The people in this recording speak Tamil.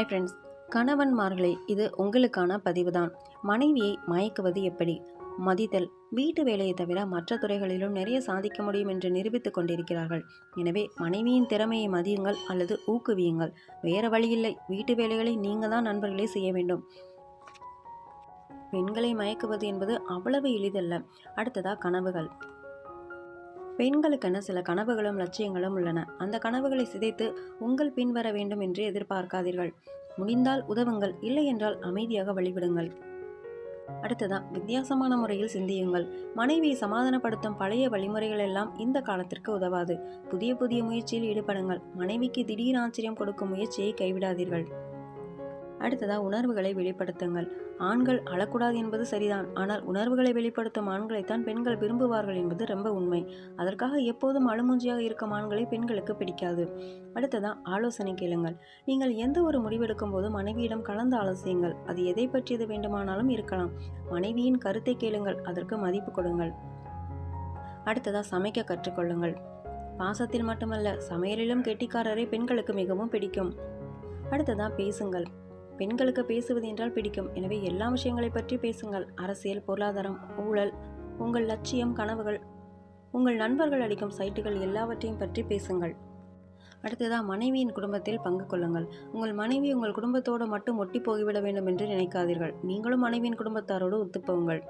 ஹாய் ஃப்ரெண்ட்ஸ் கணவன்மார்களே இது உங்களுக்கான பதிவு தான் மனைவியை மயக்குவது எப்படி? மதித்தல். வீட்டு வேலையை தவிர மற்ற துறைகளிலும் நிறைய சாதிக்க முடியும் என்று நிரூபித்துக் கொண்டிருக்கிறார்கள். எனவே மனைவியின் திறமையை மதியுங்கள் அல்லது ஊக்குவியுங்கள். வேற வழியில்லை வீட்டு வேலைகளை நீங்கள் தான் நண்பர்களே செய்ய வேண்டும். பெண்களை மயக்குவது என்பது அவ்வளவு எளிதல்ல. அடுத்ததா கனவுகள். பெண்களுக்கென சில கனவுகளும் லட்சியங்களும் உள்ளன. அந்த கனவுகளை சிதைத்து உங்கள் பின்வர வேண்டும் என்று எதிர்பார்க்காதீர்கள். முடிந்தால் உதவுங்கள் இல்லை என்றால் அமைதியாக வழிவிடுங்கள். அடுத்ததா வித்தியாசமான முறையில் சிந்தியுங்கள். மனைவியை சமாதானப்படுத்தும் பழைய வழிமுறைகள் எல்லாம் இந்த காலத்திற்கு உதவாது. புதிய புதிய முயற்சியில் ஈடுபடுங்கள். மனைவிக்கு திடீர் ஆச்சரியம் கொடுக்கும் முயற்சியை கைவிடாதீர்கள். அடுத்ததாக உணர்வுகளை வெளிப்படுத்துங்கள். ஆண்கள் அழக்கூடாது என்பது சரிதான். ஆனால் உணர்வுகளை வெளிப்படுத்தும் ஆண்களைத்தான் பெண்கள் விரும்புவார்கள் என்பது ரொம்ப உண்மை. அதற்காக எப்போதும் அழுமூஞ்சியாக இருக்கும் ஆண்களை பெண்களுக்கு பிடிக்காது. அடுத்ததாக ஆலோசனை கேளுங்கள். நீங்கள் எந்த ஒரு முடிவெடுக்கும் போது மனைவியிடம் கலந்து ஆலோசியுங்கள். அது எதை பற்றியது வேண்டுமானாலும் இருக்கலாம். மனைவியின் கருத்தை கேளுங்கள். அதற்கு மதிப்பு கொடுங்கள். அடுத்ததாக சமைக்க கற்றுக்கொள்ளுங்கள். பாசத்தில் மட்டுமல்ல சமையலிலும் கெட்டிக்காரரை பெண்களுக்கு மிகவும் பிடிக்கும். அடுத்ததாக பேசுங்கள். பெண்களுக்கு பேசுவது என்றால் பிடிக்கும். எனவே எல்லா விஷயங்களை பற்றி பேசுங்கள். அரசியல் பொருளாதாரம் ஊழல் உங்கள் லட்சியம் கனவுகள் உங்கள் நண்பர்கள் அளிக்கும் சைட்டுகள் எல்லாவற்றையும் பற்றி பேசுங்கள். அடுத்ததாக மனைவியின் குடும்பத்தில் பங்கு கொள்ளுங்கள். உங்கள் மனைவி உங்கள் குடும்பத்தோடு மட்டும் ஒட்டி போய்விட வேண்டும் என்று நினைக்காதீர்கள். நீங்களும் மனைவியின் குடும்பத்தாரோடு ஒத்துப்போங்கள்